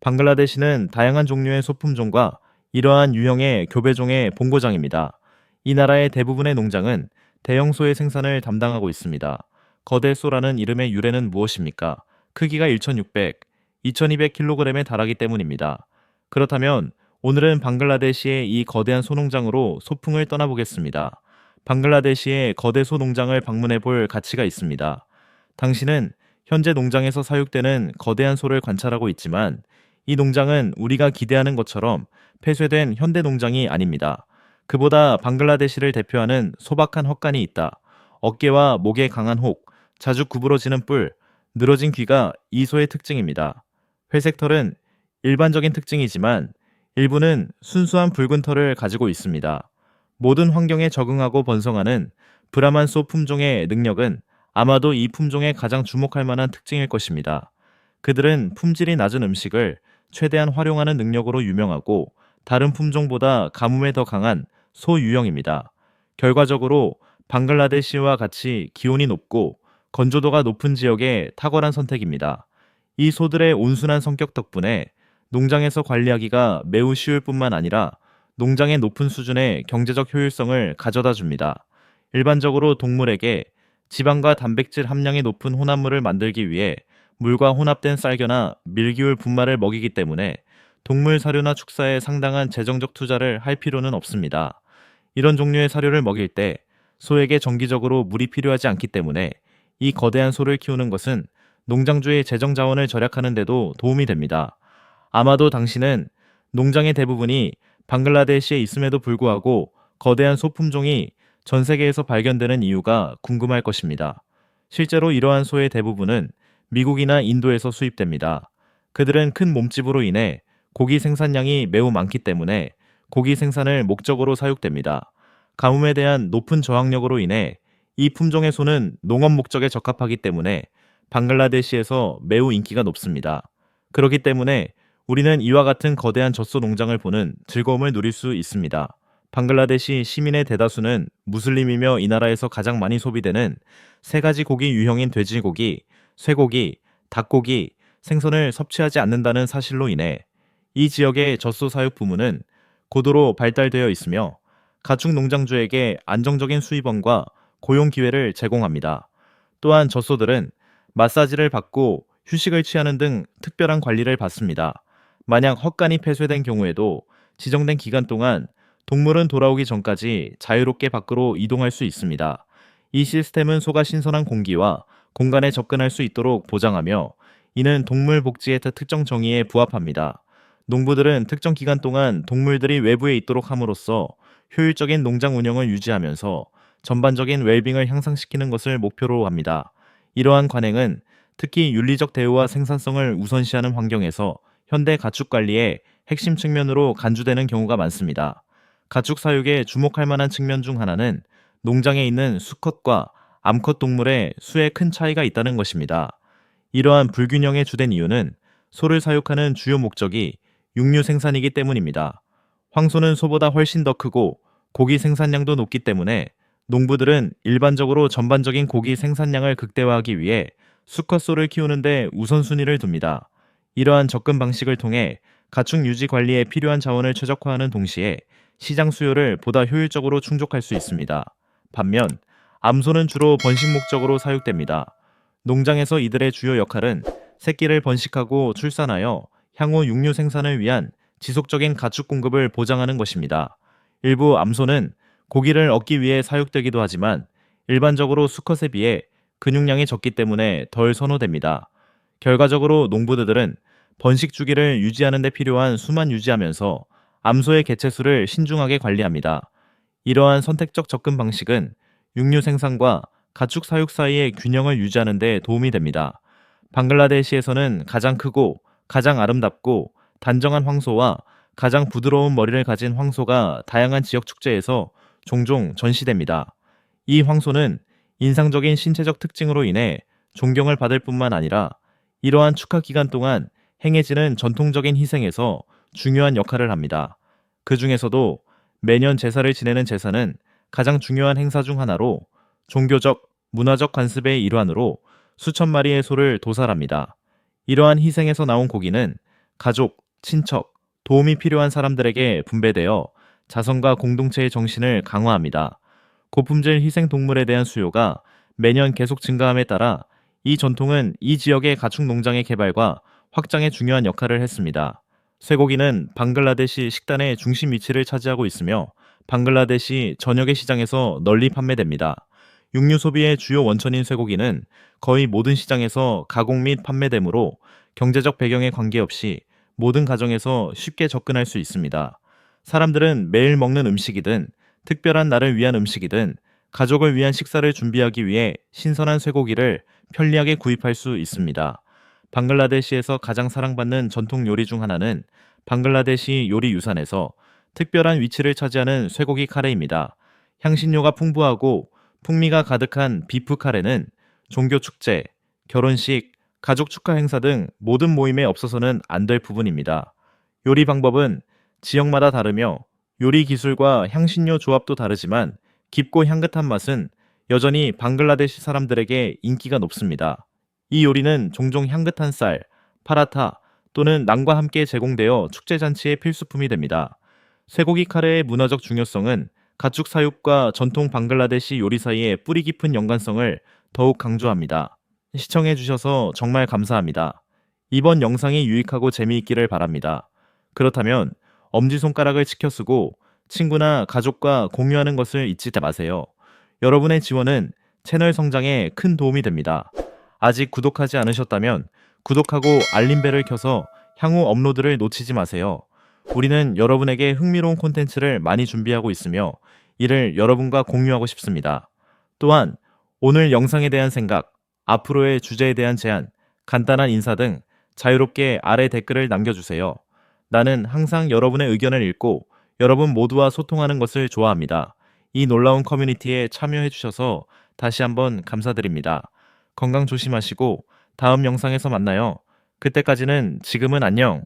방글라데시는 다양한 종류의 소품종과 이러한 유형의 교배종의 본고장입니다. 이 나라의 대부분의 농장은 대형 소의 생산을 담당하고 있습니다. 거대 소라는 이름의 유래는 무엇입니까? 크기가 1,600, 2,200kg에 달하기 때문입니다. 그렇다면 오늘은 방글라데시의 이 거대한 소농장으로 소풍을 떠나보겠습니다. 방글라데시의 거대 소농장을 방문해 볼 가치가 있습니다. 당신은 현재 농장에서 사육되는 거대한 소를 관찰하고 있지만 이 농장은 우리가 기대하는 것처럼 폐쇄된 현대 농장이 아닙니다. 그보다 방글라데시를 대표하는 소박한 헛간이 있다. 어깨와 목에 강한 혹, 자주 구부러지는 뿔, 늘어진 귀가 이 소의 특징입니다. 회색 털은 일반적인 특징이지만 일부는 순수한 붉은 털을 가지고 있습니다. 모든 환경에 적응하고 번성하는 브라만 소 품종의 능력은 아마도 이 품종의 가장 주목할 만한 특징일 것입니다. 그들은 품질이 낮은 음식을 최대한 활용하는 능력으로 유명하고 다른 품종보다 가뭄에 더 강한 소 유형입니다. 결과적으로 방글라데시와 같이 기온이 높고 건조도가 높은 지역의 탁월한 선택입니다. 이 소들의 온순한 성격 덕분에 농장에서 관리하기가 매우 쉬울 뿐만 아니라 농장의 높은 수준의 경제적 효율성을 가져다 줍니다. 일반적으로 동물에게 지방과 단백질 함량이 높은 혼합물을 만들기 위해 물과 혼합된 쌀겨나 밀기울 분말을 먹이기 때문에 동물 사료나 축사에 상당한 재정적 투자를 할 필요는 없습니다. 이런 종류의 사료를 먹일 때 소에게 정기적으로 물이 필요하지 않기 때문에 이 거대한 소를 키우는 것은 농장주의 재정 자원을 절약하는 데도 도움이 됩니다. 아마도 당신은 농장의 대부분이 방글라데시에 있음에도 불구하고 거대한 소 품종이 전 세계에서 발견되는 이유가 궁금할 것입니다. 실제로 이러한 소의 대부분은 미국이나 인도에서 수입됩니다. 그들은 큰 몸집으로 인해 고기 생산량이 매우 많기 때문에 고기 생산을 목적으로 사육됩니다. 가뭄에 대한 높은 저항력으로 인해 이 품종의 소는 농업 목적에 적합하기 때문에 방글라데시에서 매우 인기가 높습니다. 그렇기 때문에 우리는 이와 같은 거대한 젖소 농장을 보는 즐거움을 누릴 수 있습니다. 방글라데시 시민의 대다수는 무슬림이며 이 나라에서 가장 많이 소비되는 세 가지 고기 유형인 돼지고기, 쇠고기, 닭고기, 생선을 섭취하지 않는다는 사실로 인해 이 지역의 젖소 사육 부문은 고도로 발달되어 있으며 가축 농장주에게 안정적인 수입원과 고용 기회를 제공합니다. 또한 젖소들은 마사지를 받고 휴식을 취하는 등 특별한 관리를 받습니다. 만약 헛간이 폐쇄된 경우에도 지정된 기간 동안 동물은 돌아오기 전까지 자유롭게 밖으로 이동할 수 있습니다. 이 시스템은 소가 신선한 공기와 공간에 접근할 수 있도록 보장하며 이는 동물 복지의 특정 정의에 부합합니다. 농부들은 특정 기간 동안 동물들이 외부에 있도록 함으로써 효율적인 농장 운영을 유지하면서 전반적인 웰빙을 향상시키는 것을 목표로 합니다. 이러한 관행은 특히 윤리적 대우와 생산성을 우선시하는 환경에서 현대 가축 관리의 핵심 측면으로 간주되는 경우가 많습니다. 가축 사육에 주목할 만한 측면 중 하나는 농장에 있는 수컷과 암컷 동물의 수에 큰 차이가 있다는 것입니다. 이러한 불균형의 주된 이유는 소를 사육하는 주요 목적이 육류 생산이기 때문입니다. 황소는 소보다 훨씬 더 크고 고기 생산량도 높기 때문에 농부들은 일반적으로 전반적인 고기 생산량을 극대화하기 위해 수컷 소를 키우는데 우선순위를 둡니다. 이러한 접근 방식을 통해 가축 유지 관리에 필요한 자원을 최적화하는 동시에 시장 수요를 보다 효율적으로 충족할 수 있습니다. 반면 암소는 주로 번식 목적으로 사육됩니다. 농장에서 이들의 주요 역할은 새끼를 번식하고 출산하여 향후 육류 생산을 위한 지속적인 가축 공급을 보장하는 것입니다. 일부 암소는 고기를 얻기 위해 사육되기도 하지만 일반적으로 수컷에 비해 근육량이 적기 때문에 덜 선호됩니다. 결과적으로 농부들은 번식 주기를 유지하는 데 필요한 수만 유지하면서 암소의 개체수를 신중하게 관리합니다. 이러한 선택적 접근 방식은 육류 생산과 가축 사육 사이의 균형을 유지하는 데 도움이 됩니다. 방글라데시에서는 가장 크고 가장 아름답고 단정한 황소와 가장 부드러운 머리를 가진 황소가 다양한 지역 축제에서 종종 전시됩니다. 이 황소는 인상적인 신체적 특징으로 인해 존경을 받을 뿐만 아니라 이러한 축하 기간 동안 행해지는 전통적인 희생에서 중요한 역할을 합니다. 그 중에서도 매년 제사를 지내는 제사는 가장 중요한 행사 중 하나로 종교적, 문화적 관습의 일환으로 수천 마리의 소를 도살합니다. 이러한 희생에서 나온 고기는 가족, 친척, 도움이 필요한 사람들에게 분배되어 자선과 공동체의 정신을 강화합니다. 고품질 희생 동물에 대한 수요가 매년 계속 증가함에 따라 이 전통은 이 지역의 가축 농장의 개발과 확장에 중요한 역할을 했습니다. 쇠고기는 방글라데시 식단의 중심 위치를 차지하고 있으며 방글라데시 전역의 시장에서 널리 판매됩니다. 육류 소비의 주요 원천인 쇠고기는 거의 모든 시장에서 가공 및 판매되므로 경제적 배경에 관계없이 모든 가정에서 쉽게 접근할 수 있습니다. 사람들은 매일 먹는 음식이든 특별한 날을 위한 음식이든 가족을 위한 식사를 준비하기 위해 신선한 쇠고기를 편리하게 구입할 수 있습니다. 방글라데시에서 가장 사랑받는 전통 요리 중 하나는 방글라데시 요리 유산에서 특별한 위치를 차지하는 쇠고기 카레입니다. 향신료가 풍부하고 풍미가 가득한 비프 카레는 종교 축제, 결혼식, 가족 축하 행사 등 모든 모임에 없어서는 안 될 부분입니다. 요리 방법은 지역마다 다르며 요리 기술과 향신료 조합도 다르지만 깊고 향긋한 맛은 여전히 방글라데시 사람들에게 인기가 높습니다. 이 요리는 종종 향긋한 쌀, 파라타 또는 난과 함께 제공되어 축제 잔치의 필수품이 됩니다. 쇠고기 카레의 문화적 중요성은 가축 사육과 전통 방글라데시 요리 사이의 뿌리 깊은 연관성을 더욱 강조합니다. 시청해 주셔서 정말 감사합니다. 이번 영상이 유익하고 재미있기를 바랍니다. 그렇다면 엄지손가락을 치켜 쓰고 친구나 가족과 공유하는 것을 잊지 마세요. 여러분의 지원은 채널 성장에 큰 도움이 됩니다. 아직 구독하지 않으셨다면 구독하고 알림벨을 켜서 향후 업로드를 놓치지 마세요. 우리는 여러분에게 흥미로운 콘텐츠를 많이 준비하고 있으며 이를 여러분과 공유하고 싶습니다. 또한 오늘 영상에 대한 생각, 앞으로의 주제에 대한 제안, 간단한 인사 등 자유롭게 아래 댓글을 남겨주세요. 나는 항상 여러분의 의견을 읽고 여러분 모두와 소통하는 것을 좋아합니다. 이 놀라운 커뮤니티에 참여해주셔서 다시 한번 감사드립니다. 건강 조심하시고 다음 영상에서 만나요. 그때까지는 지금은 안녕.